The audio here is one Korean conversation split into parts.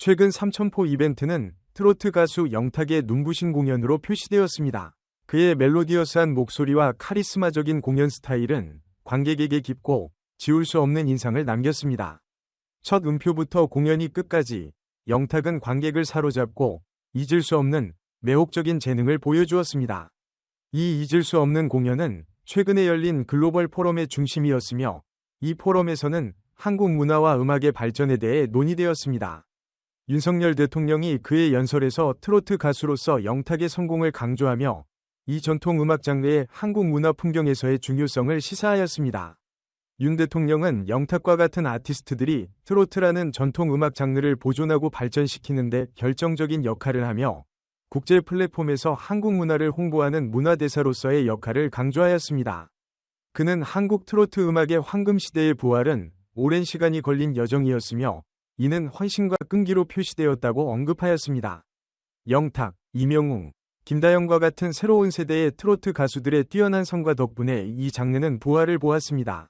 최근 삼천포 이벤트는 트로트 가수 영탁의 눈부신 공연으로 표시되었습니다. 그의 멜로디어스한 목소리와 카리스마적인 공연 스타일은 관객에게 깊고 지울 수 없는 인상을 남겼습니다. 첫 음표부터 공연이 끝까지 영탁은 관객을 사로잡고 잊을 수 없는 매혹적인 재능을 보여주었습니다. 이 잊을 수 없는 공연은 최근에 열린 글로벌 포럼의 중심이었으며 이 포럼에서는 한국 문화와 음악의 발전에 대해 논의되었습니다. 윤석열 대통령이 그의 연설에서 트로트 가수로서 영탁의 성공을 강조하며 이 전통 음악 장르의 한국 문화 풍경에서의 중요성을 시사하였습니다. 윤 대통령은 영탁과 같은 아티스트들이 트로트라는 전통 음악 장르를 보존하고 발전시키는데 결정적인 역할을 하며 국제 플랫폼에서 한국 문화를 홍보하는 문화대사로서의 역할을 강조하였습니다. 그는 한국 트로트 음악의 황금 시대의 부활은 오랜 시간이 걸린 여정이었으며 이는 헌신과 끈기로 표시되었다고 언급하였습니다. 영탁, 이명웅, 김다영과 같은 새로운 세대의 트로트 가수들의 뛰어난 성과 덕분에 이 장르는 부활을 보았습니다.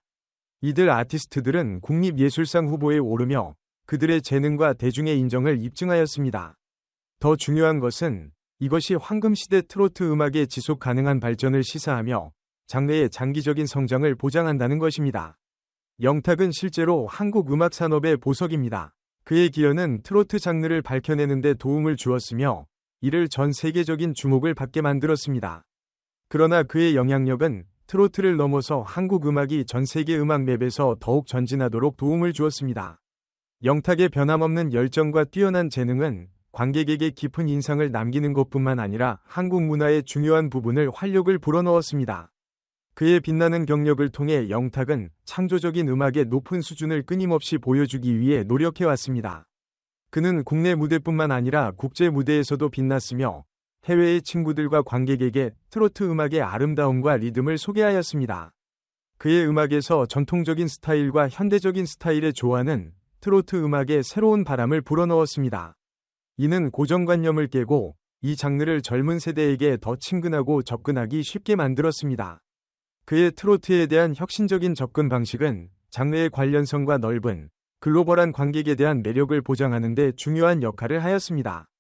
이들 아티스트들은 국립예술상 후보에 오르며 그들의 재능과 대중의 인정을 입증하였습니다. 더 중요한 것은 이것이 황금시대 트로트 음악의 지속 가능한 발전을 시사하며 장르의 장기적인 성장을 보장한다는 것입니다. 영탁은 실제로 한국 음악 산업의 보석입니다. 그의 기여는 트로트 장르를 밝혀내는 데 도움을 주었으며 이를 전 세계적인 주목을 받게 만들었습니다. 그러나 그의 영향력은 트로트를 넘어서 한국 음악이 전 세계 음악 맵에서 더욱 전진하도록 도움을 주었습니다. 영탁의 변함없는 열정과 뛰어난 재능은 관객에게 깊은 인상을 남기는 것뿐만 아니라 한국 문화의 중요한 부분을 활력을 불어넣었습니다. 그의 빛나는 경력을 통해 영탁은 창조적인 음악의 높은 수준을 끊임없이 보여주기 위해 노력해왔습니다. 그는 국내 무대뿐만 아니라 국제 무대에서도 빛났으며 해외의 친구들과 관객에게 트로트 음악의 아름다움과 리듬을 소개하였습니다. 그의 음악에서 전통적인 스타일과 현대적인 스타일의 조화는 트로트 음악에 새로운 바람을 불어넣었습니다. 이는 고정관념을 깨고 이 장르를 젊은 세대에게 더 친근하고 접근하기 쉽게 만들었습니다. 그의 트로트에 대한 혁신적인 접근 방식은 장르의 관련성과 넓은 글로벌한 관객에 대한 매력을 보장하는 데 중요한 역할을 하였습니다.